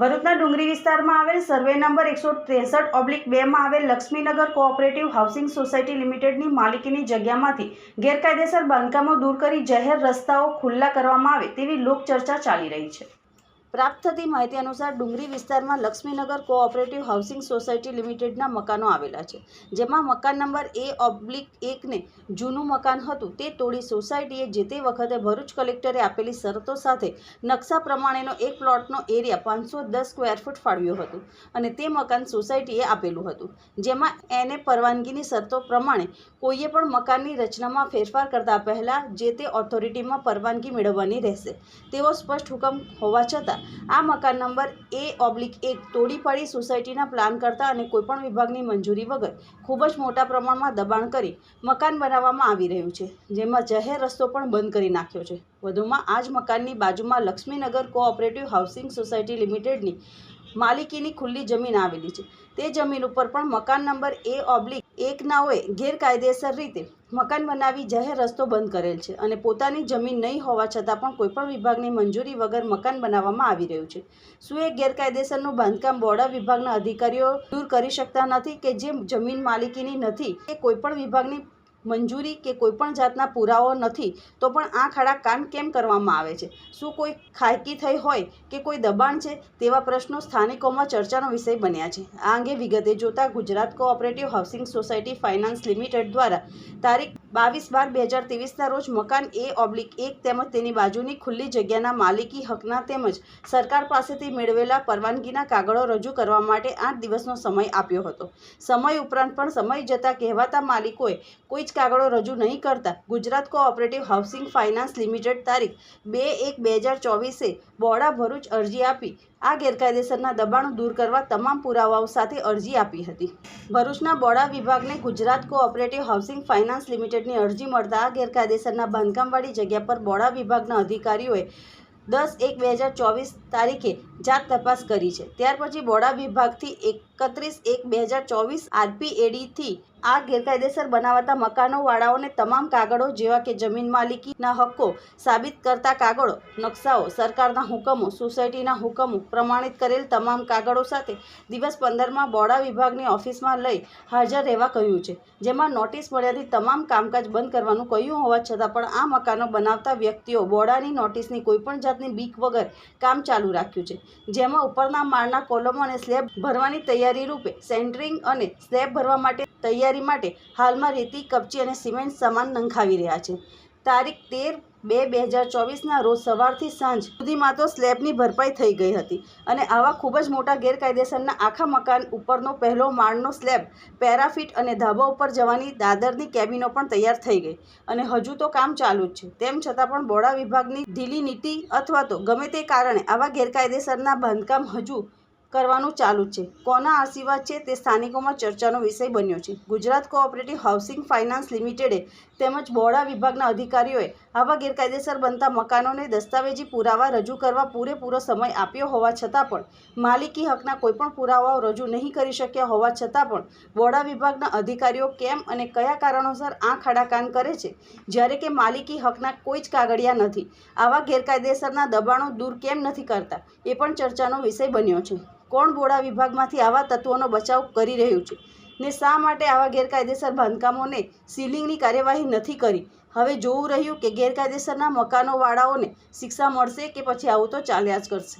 ભરૂચના ડુંગરી વિસ્તારમાં આવેલ સર્વે નંબર એકસો ત્રેસઠ ઓબ્લિક બેમાં આવેલ લક્ષ્મીનગર કોઓપરેટિવ હાઉસિંગ સોસાયટી લિમિટેડની માલિકીની જગ્યામાંથી ગેરકાયદેસર બાંધકામો દૂર કરી જાહેર રસ્તાઓ ખુલ્લા કરવામાં આવે તેવી લોકચર્ચા ચાલી રહી છે. પ્રાપ્ત થતી માહિતી અનુસાર ડુંગરી વિસ્તારમાં લક્ષ્મીનગર કોઓપરેટિવ હાઉસિંગ સોસાયટી લિમિટેડના મકાનો આવેલા છે, જેમાં મકાન નંબર એ ઓબ્લિક એકને જૂનું મકાન હતું. તે તોડી સોસાયટીએ જે તે વખતે ભરૂચ કલેક્ટરે આપેલી શરતો સાથે નકશા પ્રમાણેનો એક પ્લોટનો એરિયા પાંચસો દસ સ્ક્વેર ફૂટ ફાળવ્યું હતું અને તે મકાન સોસાયટીએ આપેલું હતું, જેમાં એને પરવાનગીની શરતો પ્રમાણે કોઈએ પણ મકાનની રચનામાં ફેરફાર કરતા પહેલાં જે તે ઓથોરિટીમાં પરવાનગી મેળવવાની રહેશે, તેવો સ્પષ્ટ હુકમ હોવા છતાં આ મકાન નંબર એ ઓબ્લિક એક તોડી પાડી સોસાયટીના પ્લાન કરતા અને કોઈપણ વિભાગની મંજૂરી વગર ખૂબ જ મોટા પ્રમાણમાં દબાણ કરી મકાન બનાવવામાં આવી રહ્યું છે, જેમાં જાહેર રસ્તો પણ બંધ કરી નાખ્યો છે. વધુમાં, આ જ મકાનની બાજુમાં લક્ષ્મીનગર કોઓપરેટિવ હાઉસિંગ સોસાયટી લિમિટેડની માલિકીની ખુલ્લી જમીન આવેલી છે. તે જમીન ઉપર પણ મકાન નંબર એ ઓબ્લિક એક નાઓએ ગેરકાયદેસર રીતે મકાન બનાવી જાહેર રસ્તો બંધ કરેલ છે અને પોતાની જમીન નહીં હોવા છતાં પણ કોઈપણ વિભાગની મંજૂરી વગર મકાન બનાવવામાં આવી રહ્યું છે. શું એ ગેરકાયદેસરનું બાંધકામ બોર્ડા વિભાગના અધિકારીઓ દૂર કરી શકતા નથી કે જે જમીન માલિકીની નથી એ કોઈપણ વિભાગની મંજૂરી કે કોઈપણ જાતના પુરાવો નથી, તો પણ આ ખાડા કામ કેમ કરવામાં આવે છે? શું કોઈ ખાયકી થઈ હોય કે કોઈ દબાણ છે? તેવા પ્રશ્નો સ્થાનિકોમાં ચર્ચાનો વિષય બન્યા છે. આ અંગે વિગતે જોતા Gujarat cooperative housing society finance limited દ્વારા તારીખ બાવીસ બાર બે હજાર ત્રેવીસના રોજ મકાન એ ઓબ્લિક એક તેમજ તેની બાજુની ખુલ્લી જગ્યાના માલિકી હકના તેમજ સરકાર પાસેથી મેળવેલા પરવાનગીના કાગળો રજૂ કરવા માટે આઠ દિવસનો સમય આપ્યો હતો. સમય ઉપરાંત પણ સમય જતાં કહેવાતા માલિકોએ કોઈ કાગળો રજૂ નહીં કરતા. Gujarat cooperative housing finance limited તારીખ બે એક બે હજાર ચોવીસે બોડા ભરૂચ અરજી આપી. આ ગેરકાયદેસરના દબાણો દૂર કરવા તમામ પુરાવાઓ સાથે અરજી આપી હતી. ભરૂચના બોડા વિભાગને ગુજરાત કોઓપરેટિવ હાઉસિંગ ફાઇનાન્સ લિમિટેડની અરજી મળતા આ ગેરકાયદેસરના બાંધકામવાળી જગ્યા પર બોડા વિભાગના અધિકારીઓએ દસ એક બે હજાર ચોવીસ તારીખે જાત તપાસ કરી છે. ત્યાર પછી બોડા વિભાગથી એકત્રીસ એક બે હજાર ચોવીસ આરપીએડીથી આ ગેરકાયદેસર બનાવાતા મકાનોવાળાઓને તમામ કાગળો જેવા કે જમીન માલિકીના હક્કો સાબિત કરતા કાગળો, નકશાઓ, સરકારના હુકમો, સોસાયટીના હુકમો પ્રમાણિત કરેલ તમામ કાગળો સાથે દિવસ પંદરમાં બોડા વિભાગની ઓફિસમાં લઈ હાજર રહેવા કહ્યું છે. જેમાં નોટિસ મળ્યાથી તમામ કામકાજ બંધ કરવાનું કહ્યું હોવા છતાં પણ આ મકાનો બનાવતા વ્યક્તિઓ બોડાની નોટિસની કોઈપણ જાતની બીક વગર કામ ચાલુ રાખ્યું છે. જેમાં ઉપરના માળના કોલમો અને સ્લેબ ભરવાની તૈયારી રૂપે સેન્ટરિંગ અને સ્લેબ ભરવા માટે તૈયારી માટે હાલમાં રેતી, કપચી અને સિમેન્ટ સામાન નંખાવી રહ્યા છે. તારીખ તેર બે બે હજાર ચોવીસના રોજ સવારથી સાંજ સુધીમાં તો સ્લેબની ભરપાઈ થઈ ગઈ હતી અને આવા ખૂબ જ મોટા ગેરકાયદેસરના આખા મકાન ઉપરનો પહેલો માળનો સ્લેબ, પેરાફિટ અને ધાબા ઉપર જવાની દાદરની કેબિનો પણ તૈયાર થઈ ગઈ અને હજુ તો કામ ચાલુ જ છે. તેમ છતાં પણ બોડા વિભાગની ઢીલી નીતિ અથવા તો ગમે તે કારણે આવા ગેરકાયદેસરના બાંધકામ હજુ કરવાનું ચાલુ છે. કોના આશીર્વાદ છે તે સ્થાનિકોમાં ચર્ચાનો વિષય બન્યો છે. ગુજરાત કોઓપરેટિવ હાઉસિંગ ફાઇનાન્સ લિમિટેડે તેમજ બોડા વિભાગના અધિકારીઓએ આવા ગેરકાયદેસર બનતા મકાનોને દસ્તાવેજી પુરાવા રજૂ કરવા પૂરેપૂરો સમય આપ્યો હોવા છતાં પણ માલિકી હકના કોઈપણ પુરાવાઓ રજૂ નહીં કરી શક્યા હોવા છતાં પણ બોડા વિભાગના અધિકારીઓ કેમ અને કયા કારણોસર આ ખાડાકાન કરે છે? જ્યારે કે માલિકી હકના કોઈ જ કાગળિયા નથી. આવા ગેરકાયદેસરના દબાણો દૂર કેમ નથી કરતા? એ પણ ચર્ચાનો વિષય બન્યો છે. કોણ બોડા વિભાગમાંથી આવા તત્વોનો બચાવ કરી રહ્યું છે? ને શા માટે આવા ગેરકાયદેસર બાંધકામોને સીલિંગની કાર્યવાહી નથી કરી? હવે જોવું રહ્યું કે ગેરકાયદેસરના મકાનોવાળાઓને શિક્ષા મળશે કે પછી આવું તો ચાલ્યા જ કરશે.